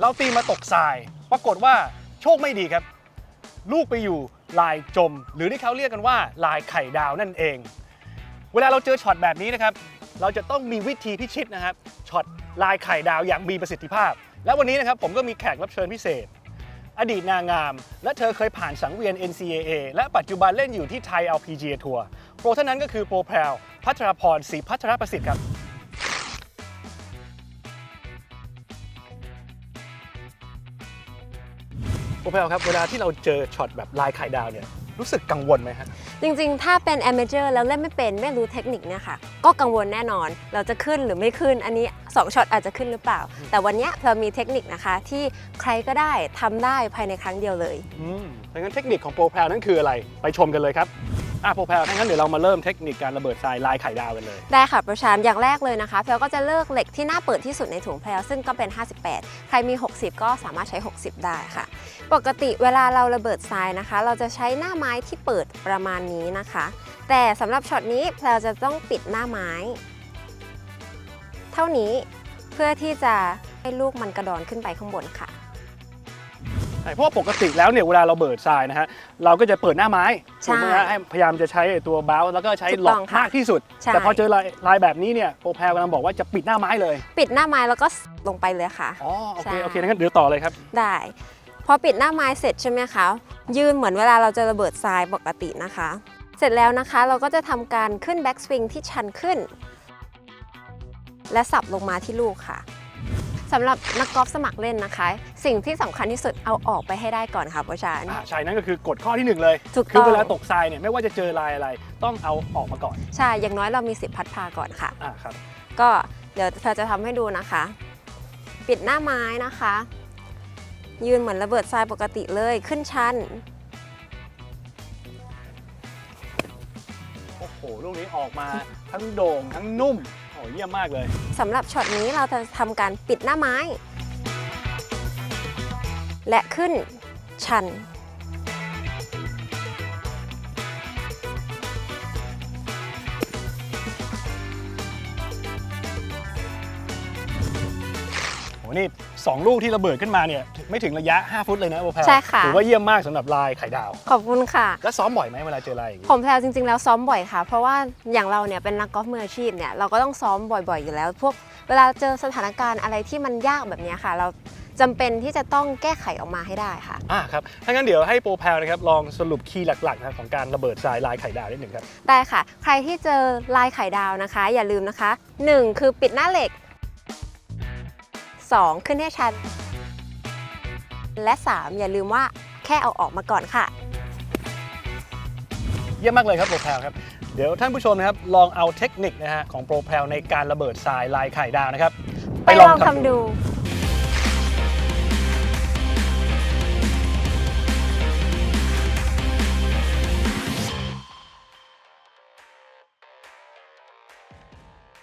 เราตีมาตกทราย ปรากฏว่าโชคไม่ดีครับ ลูกไปอยู่ลายจม หรือที่เขาเรียกกันว่าลายไข่ดาวนั่นเอง เวลาเราเจอช็อตแบบนี้นะครับ เราจะต้องมีวิธีพิชิตนะครับช็อตลายไข่ดาวอย่างมีประสิทธิภาพ และวันนี้นะครับผมก็มีแขกรับเชิญพิเศษ อดีตนางงาม และเธอเคยผ่านสังเวียน NCAA และปัจจุบันเล่นอยู่ที่ไทย LPGA ทัวร์โปรท่านนั้นก็คือโปรแพรวพัทรพรศรีพัทรประสิทธิ์ครับ แพรวครับเวลาที่เราเจอช็อตแบบลายไข่ดาวเนี่ยรู้สึกกังวลไหมฮะจริงๆ ถ้าเป็น a อ a เจอร์แล้วเล่นไม่เป็นไม่รู้เทคนิคเนี่ยค่ะ ก็กังวลแน่นอน เราจะขึ้นหรือไม่ขึ้น อันนี้ 2ช็อตอาจจะขึ้นหรือเปล่า แต่วันเนี้ยเรามีเทคนิคนะคะที่ใครก็ได้ทำได้ภายในครั้งเดียวเลย อืมดังนั้นเทคนิคของโปรแพรวนั้นคืออะไร ไปชมกันเลยครับ อะโปรแพรวถ้างั้นเดี๋ยวเรามาเริ่มเทคนิคการระเบิดทรายลายไข่ดาวกันเลย ได้ค่ะประชามอย่างแรกเลยนะคะ แพลก็จะเลือกเหล็กที่หน้าเปิดที่สุดในถุงแพลซึ่งก็เป็น 58 ใครมี 60 ก็สามารถใช้ 60 ได้ค่ะ ปกติเวลาเราระเบิดทรายนะคะ เราจะใช้หน้าไม้ที่เปิดประมาณนี้นะคะ แต่สำหรับช็อตนี้แพลจะต้องปิดหน้าไม้ เท่านี้เพื่อที่จะให้ลูกมันกระดอนขึ้นไปข้างบนค่ะ ช่เพราะว่าปกติแล้วเนี่ยเวลาเราเบิดทรายนะฮะเราก็จะเปิดหน้าไม้ใช่ถูกไหมฮะให้พยายามจะใช้ไอ้ตัวบ้าแล้วก็ใช้ถูกหลต้ออกงค่ะมากที่สุด ใช่ แต่พอเจอลายลายแบบนี้เนี่ยโปรแพรกำลังบอกว่าจะปิดหน้าไม้เลยปิดหน้าไม้แล้วก็ลงไปเลยค่ะ อ๋อโอใช่เคโอเคงั้นเดี๋ยวต่อเลยครับได้ พอปิดหน้าไม้เสร็จใช่ไหมคะยืนเหมือนเวลาเราจะระเบิดทรายปกตินะคะ เสร็จแล้วนะคะเราก็จะทำการขึ้นแบ็กสวิงที่ชันขึ้น และสับลงมาที่ลูกค่ะ สำหรับนักกอล์ฟสมัครเล่นนะคะ สิ่งที่สำคัญที่สุดเอาออกไปให้ได้ก่อนค่ะประชานอ่าใช่นั่นก็คือกฎข้อที่หนึ่งเลย ถูกต้อง คือเวลาตกทรายเนี่ยไม่ว่าจะเจอลายอะไร ต้องเอาออกมาก่อนใช่ อย่างน้อยเรามีสิทธิ์พัดพาก่อนค่ะ อ่าครับก็เดี๋ยวเธอจะทำให้ดูนะคะ ปิดหน้าไม้นะคะ ยืนเหมือนระเบิดทรายปกติเลยขึ้นชันโอ้โหลูกนี้ออกมาทั้งโด่งทั้งนุ่ม โอ้เยี่ยมมากเลย สำหรับช็อตนี้เราจะทำการปิดหน้าไม้ และขึ้นชัน นี่สองลูกที่ระเบิดขึ้นมาเนี่ยไม่ถึงระยะ 5 ฟุตเลยนะโปรแพรใช่ค่ะ ถือว่าเยี่ยมมากสำหรับลายไข่ดาว ขอบคุณค่ะ แล้วซ้อมบ่อยไหมเวลาเจอลายอย่างนี้ผมแพลวจริงๆ แล้วซ้อมบ่อยค่ะ เพราะว่าอย่างเราเนี่ยเป็นนักกอล์ฟมืออาชีพเนี่ยเราก็ต้องซ้อมบ่อยๆอยู่แล้ว พวกเวลาเจอสถานการณ์อะไรที่มันยากแบบเนี้ยค่ะ เราจำเป็นที่จะต้องแก้ไขออกมาให้ได้ค่ะ อ่าครับถ้างั้นเดี๋ยวให้โปรแพรนะครับลองสรุปคีย์หลักๆนะครับของการระเบิดทรายลายไข่ดาวนิดหนึ่งครับ ได้ค่ะ ใครที่เจอลายไข่ดาวนะคะ อย่าลืมนะคะ 1 คือปิดหน้าเหล็ก 2 ขึ้นให้ชันและ 3 อย่าลืมว่าแค่เอาออกมาก่อนค่ะ เยี่ยมมากเลยครับโปรแพรครับ เดี๋ยวท่านผู้ชมนะครับ ลองเอาเทคนิคนะฮะของโปรแพรในการระเบิดทรายลายไข่ดาวนะครับ ไปลองทำดู